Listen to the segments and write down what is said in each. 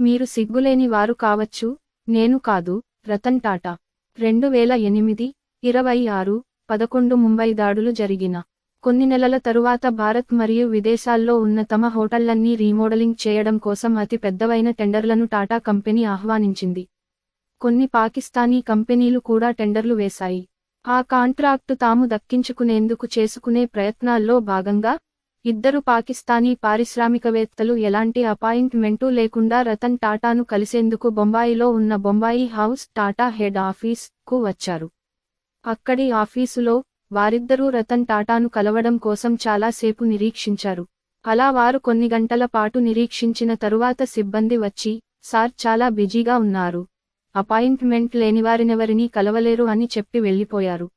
మీరు సిగ్గులేని వారు కావచ్చు నేను కాదు రతన్ టాటా. రెండు వేల ఎనిమిది ఇరవై ఆరు పదకొండు ముంబై దాడులు జరిగిన. కొన్ని నెలల తరువాత భారత్ మరియు విదేశాల్లో ఉన్న తమ హోటళ్ళన్నీ రీమోడలింగ్ చేయడం కోసం అతి పెద్దవైన టెండర్లను టాటా కంపెనీ ఆహ్వానించింది. కొన్ని పాకిస్తానీ కంపెనీలు కూడా టెండర్లు వేశాయి. ఆ కాంట్రాక్టు తాము దక్కించుకునేందుకు చేసుకునే ప్రయత్నాల్లో భాగంగా ఇద్దరు పాకిస్తానీ పారిశ్రామికవేత్తలు ఎలాంటి అపాయింట్మెంటు లేకుండా రతన్ టాటాను కలిసేందుకు బొంబాయిలో ఉన్న బొంబాయి హౌస్ టాటా హెడ్ ఆఫీస్కు వచ్చారు. అక్కడి ఆఫీసులో వారిద్దరూ రతన్ టాటాను కలవడం కోసం చాలా సేపు నిరీక్షించారు. అలా వారు కొన్ని గంటల పాటు నిరీక్షించిన తరువాత సిబ్బంది వచ్చి సార్ చాలా బిజీగా ఉన్నారు. అపాయింట్మెంట్ లేనివారినెవరినీ కలవలేరు అని చెప్పి వెళ్ళిపోయారు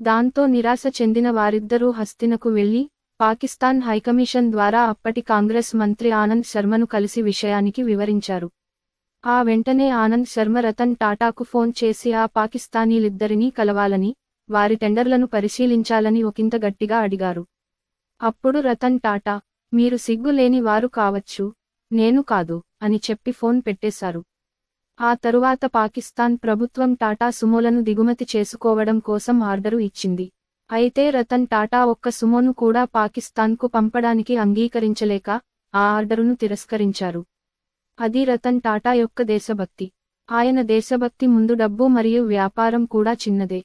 దాంతో నిరాశ చెందిన వారిద్దరూ హస్తినకు వెళ్ళి పాకిస్తాన్ హైకమిషన్ ద్వారా అప్పటి కాంగ్రెస్ మంత్రి ఆనంద్ శర్మను కలిసి విషయానికి వివరించారు. ఆ వెంటనే ఆనంద్ శర్మ రతన్ టాటాకు ఫోన్ చేసి ఆ పాకిస్తానీలిద్దరినీ కలవాలని వారి టెండర్లను పరిశీలించాలని ఒకంత గట్టిగా అడిగారు. అప్పుడు రతన్ టాటా మీరు సిగ్గులేని వారు కావచ్చు నేను కాదు అని చెప్పి ఫోన్ పెట్టేశారు. ఆ తరువాత పాకిస్తాన్ ప్రభుత్వం టాటా సుమోలను దిగుమతి చేసుకోవడం కోసం ఆర్డరు ఇచ్చింది. అయితే రతన్ టాటా ఒక్క సుమోను కూడా పాకిస్తాన్కు పంపడానికి అంగీకరించలేక ఆ ఆర్డరును తిరస్కరించారు. అది రతన్ టాటా యొక్క దేశభక్తి. ఆయన దేశభక్తి ముందు డబ్బు మరియు వ్యాపారం కూడా చిన్నదే.